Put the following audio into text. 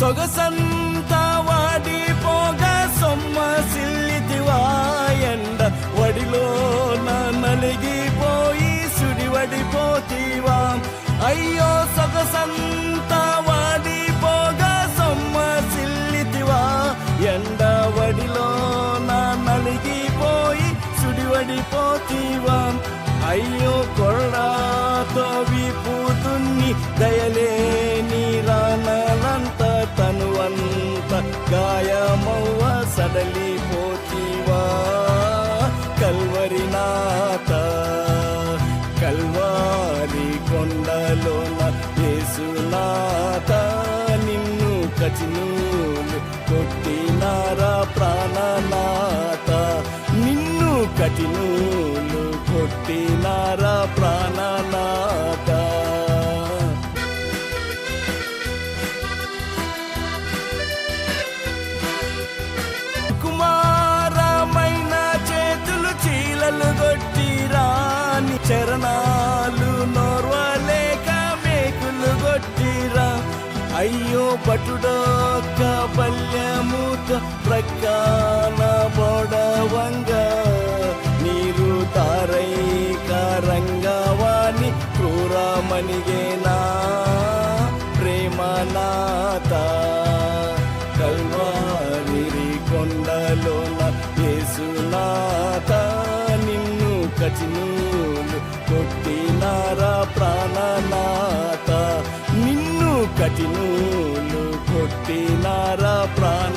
సొగసంత వాడిపోగా సొమ్మ సిల్లితివా ఎండ వడిలో నలిగిపోయి సుడివడిపోతీవా. అయ్యో సొగసంత వాడిపోగా సొమ్మ సిల్లితివా. ఎండ వడిలో నలిగిపోయి సుడివడిపోతీవా. అయ్యో కొరడాతో విపుతున్ని దయలేని గాయమవ్వ సడలిపోతీవా కల్వరి నాత కల్వారి కొండలోన యేసునాథ నిన్ను కచినూలు కొట్టినారా ప్రాణనాథ నిన్ను కఠినూలు కొట్టినారా ప్రాణనాథ కొట్టి రాని చరణాలు నోర్వలేక మేకులు కొట్టిరా. అయ్యో పటుడొక్క పల్లెముత ప్రకాన పొడవంగ నీరు తారైక రంగవాణి క్రూరమణిగేనా ప్రేమనాథ. కొట్టినారా ప్రాణనాథ? నిన్ను కటినూలు కొట్టినారా ప్రాణ